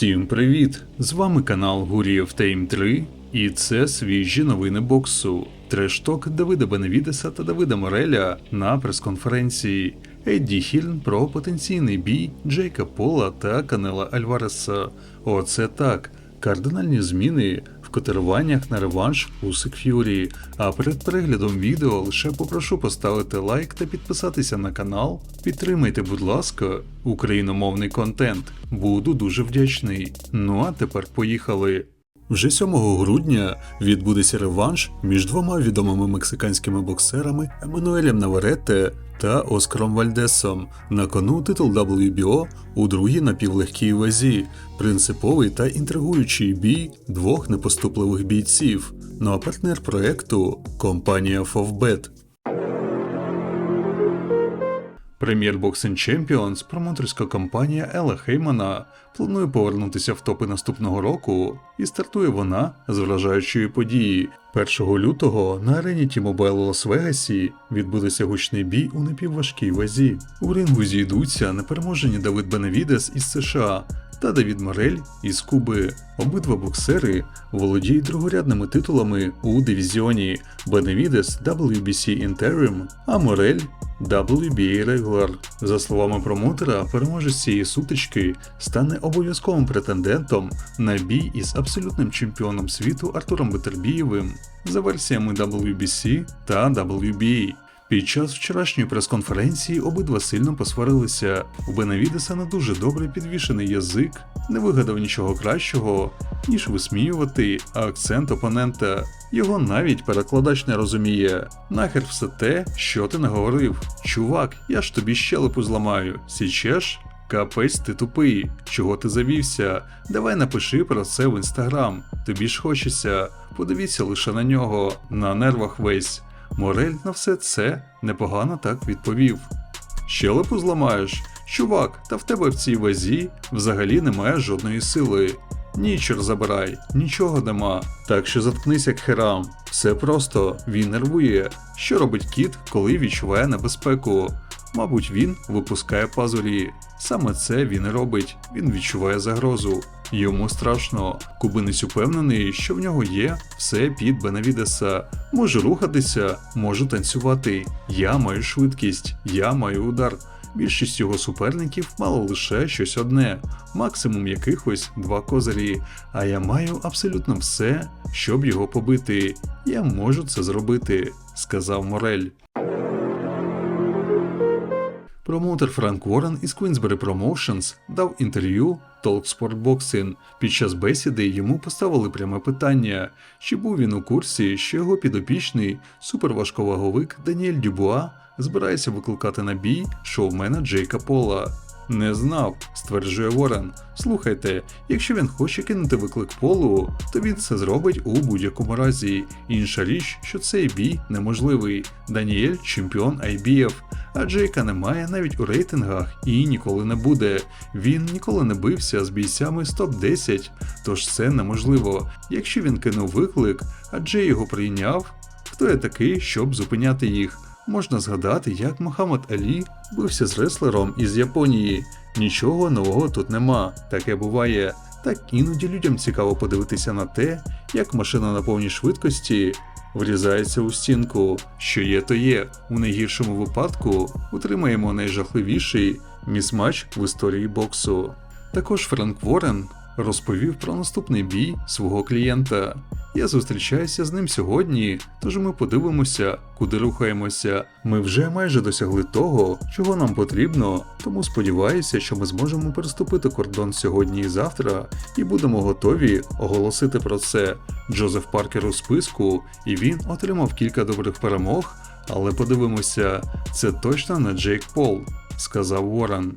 Всім привіт! З вами канал Гурієв Тейм 3, і це свіжі новини боксу. Трешток Давида Беневідеса та Давида Мореля на прес-конференції. Едді Хільн про потенційний бій Джейка Пола та Канела Альвареса. Оце так. Кардинальні зміни котируваннях на реванш Усик Ф'юрі. А перед переглядом відео лише попрошу поставити лайк та підписатися на канал. Підтримайте, будь ласка, україномовний контент. Буду дуже вдячний. Ну а тепер поїхали. Вже 7 грудня відбудеться реванш між двома відомими мексиканськими боксерами Еммануелем Наваретте та Оскаром Вальдесом. На кону титул WBO у другій напівлегкій вазі, принциповий та інтригуючий бій двох непоступливих бійців. Ну а партнер проекту компанія Favbet. Прем'єр Boxing Champions, промоутерська компанія Ела Хеймана, планує повернутися в топи наступного року, і стартує вона з вражаючої події. 1 лютого на арені T-Mobile у Лас-Вегасі відбудеться гучний бій у непівважкій вазі. У рингу зійдуться непереможені Давид Беневідес із США та Давід Морель із Куби. Обидва боксери володіють другорядними титулами у дивізіоні Беневідес WBC Interim, а Морель WBA Regular. За словами промоутера, переможець цієї сутички стане обов'язковим претендентом на бій із абсолютним чемпіоном світу Артуром Бетербієвим за версіями WBC та WBA. Під час вчорашньої прес-конференції обидва сильно посварилися. У Бенавідеса не дуже добре підвішений язик, не вигадав нічого кращого, ніж висміювати акцент опонента. Його навіть перекладач не розуміє. Нахер все те, що ти наговорив. Чувак, я ж тобі щелепу зламаю. Січеш? Капець ти тупий, чого ти завівся? Давай напиши про це в інстаграм. Тобі ж хочеться. Подивіться лише на нього, на нервах весь. Морель на все це непогано так відповів. Щелепу зламаєш? Чувак, та в тебе в цій вазі взагалі немає жодної сили. Нічер забирай, нічого нема. Так що заткнися к херам. Все просто він нервує. Що робить кіт, коли відчуває небезпеку? Мабуть, він випускає пазурі. Саме це він і робить. Він відчуває загрозу. Йому страшно. Кубинець упевнений, що в нього є все під Бенавідеса. Може рухатися, може танцювати. Я маю швидкість, я маю удар. Більшість його суперників мало лише щось одне, максимум якихось два козирі. А я маю абсолютно все, щоб його побити. Я можу це зробити, сказав Морель. Промоутер Франк Уоррен із Queensberry Promotions дав інтерв'ю Talksport Boxing. Під час бесіди йому поставили пряме питання, чи був він у курсі, що його підопічний суперважковаговик Даніель Дюбуа збирається викликати на бій шоумена Джейка Пола. Не знав, стверджує Ворен. Слухайте, якщо він хоче кинути виклик полу, то він це зробить у будь-якому разі. Інша річ, що цей бій неможливий. Даніель чемпіон IBF, а Джейка немає навіть у рейтингах і ніколи не буде. Він ніколи не бився з бійцями з топ-10, тож це неможливо. Якщо він кинув виклик, а Джей його прийняв, хто я такий, щоб зупиняти їх? Можна згадати, як Мохаммед Алі бився з реслером із Японії. Нічого нового тут нема, таке буває. Так іноді людям цікаво подивитися на те, як машина на повній швидкості врізається у стінку. Що є, то є. У найгіршому випадку утримаємо найжахливіший місмач в історії боксу. Також Френк Ворен розповів про наступний бій свого клієнта. Я зустрічаюся з ним сьогодні, тож ми подивимося, куди рухаємося. Ми вже майже досягли того, чого нам потрібно, тому сподіваюся, що ми зможемо переступити кордон сьогодні і завтра, і будемо готові оголосити про це. Джозеф Паркер у списку, і він отримав кілька добрих перемог. Але подивимося, це точно не Джейк Пол, сказав Уоррен.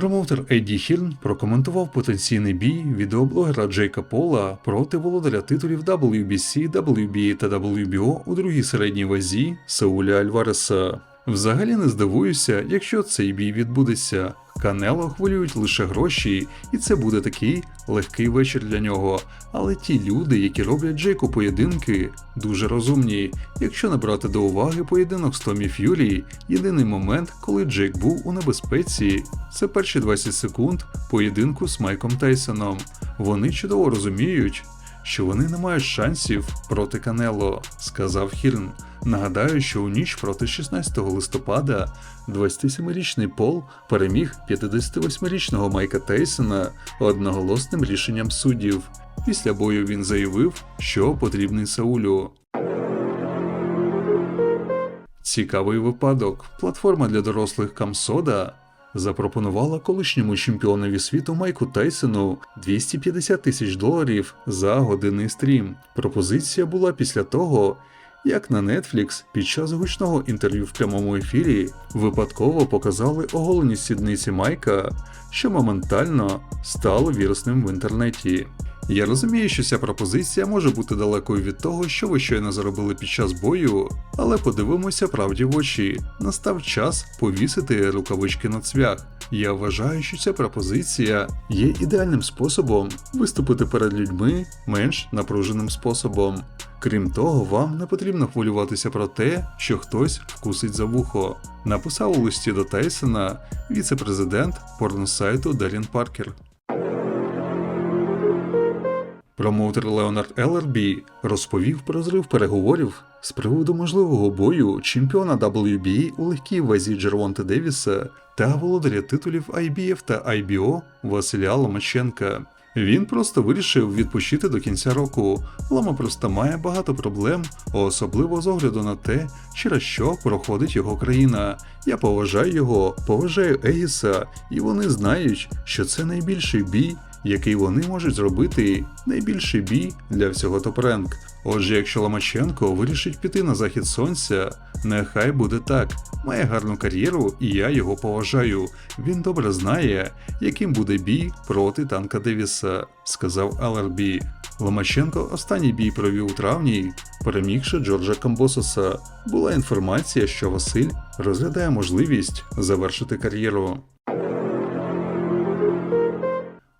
Промоутер Едді Хірн прокоментував потенційний бій відеоблогера Джейка Пола проти володаря титулів WBC, WBA та WBO у другій середній вазі Сеуля Альвареса. Взагалі не здивуюся, якщо цей бій відбудеться. Канело хвилюють лише гроші, і це буде такий легкий вечір для нього. Але ті люди, які роблять Джейку поєдинки, дуже розумні. Якщо не брати до уваги поєдинок з Томі Ф'юрі, єдиний момент, коли Джейк був у небезпеці, це перші 20 секунд поєдинку з Майком Тейсоном. Вони чудово розуміють, що вони не мають шансів проти Канело, сказав Хірн. Нагадаю, що у ніч проти 16 листопада 27-річний Пол переміг 58-річного Майка Тейсона одноголосним рішенням суддів. Після бою він заявив, що потрібний Саулю. Цікавий випадок. Платформа для дорослих Камсода запропонувала колишньому чемпіонові світу Майку Тайсону 250 тисяч доларів за годинний стрім. Пропозиція була після того, як на Netflix під час гучного інтерв'ю в прямому ефірі випадково показали оголені сідниці Майка, що моментально стало вірусним в інтернеті. Я розумію, що ця пропозиція може бути далекою від того, що ви щойно заробили під час бою, але подивимося правді в очі. Настав час повісити рукавички на цвях. Я вважаю, що ця пропозиція є ідеальним способом виступити перед людьми менш напруженим способом. Крім того, вам не потрібно хвилюватися про те, що хтось вкусить за вухо. Написав у листі до Тайсона віце-президент порносайту Дарін Паркер. Промоутер Леонард Елербі розповів про зрив переговорів з приводу можливого бою чемпіона WBA у легкій вазі Джервонта Девіса та володаря титулів IBF та IBO Василя Ломаченка. Він просто вирішив відпочити до кінця року. Лама просто має багато проблем, особливо з огляду на те, через що проходить його країна. Я поважаю його, поважаю Егіса, і вони знають, що це найбільший бій, який вони можуть зробити, найбільший бій для всього топ-ренк. Отже, якщо Ломаченко вирішить піти на захід сонця, нехай буде так. Має гарну кар'єру, і я його поважаю. Він добре знає, яким буде бій проти танка Девіса, сказав Алербі. Ломаченко останній бій провів у травні, перемігши Джорджа Камбососа. Була інформація, що Василь розглядає можливість завершити кар'єру.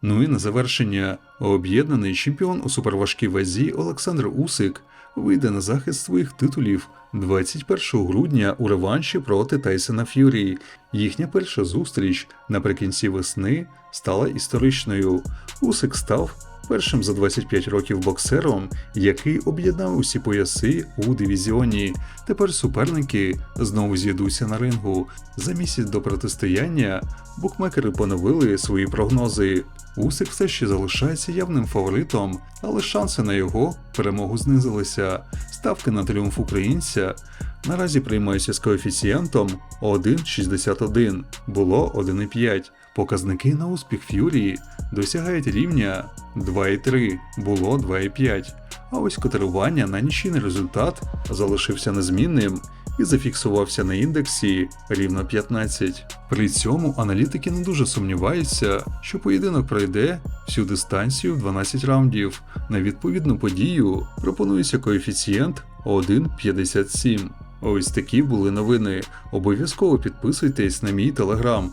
Ну і на завершення, об'єднаний чемпіон у суперважкій вазі Олександр Усик вийде на захист своїх титулів 21 грудня у реванші проти Тайсона Ф'юрі. Їхня перша зустріч наприкінці весни стала історичною. Усик став першим за 25 років боксером, який об'єднав усі пояси у дивізіоні. Тепер суперники знову з'їдуться на рингу. За місяць до протистояння букмекери поновили свої прогнози. Усик все ще залишається явним фаворитом, але шанси на його перемогу знизилися. Ставки на тріумф українця наразі приймаються з коефіцієнтом 1,61, було 1,5. Показники на успіх Ф'юрі досягають рівня 2,3, було 2,5. А ось котирування на нічийний результат залишився незмінним і зафіксувався на індексі рівно 15. При цьому аналітики не дуже сумніваються, що поєдинок пройде всю дистанцію в 12 раундів. На відповідну подію пропонується коефіцієнт 1,57. Ось такі були новини. Обов'язково підписуйтесь на мій телеграм.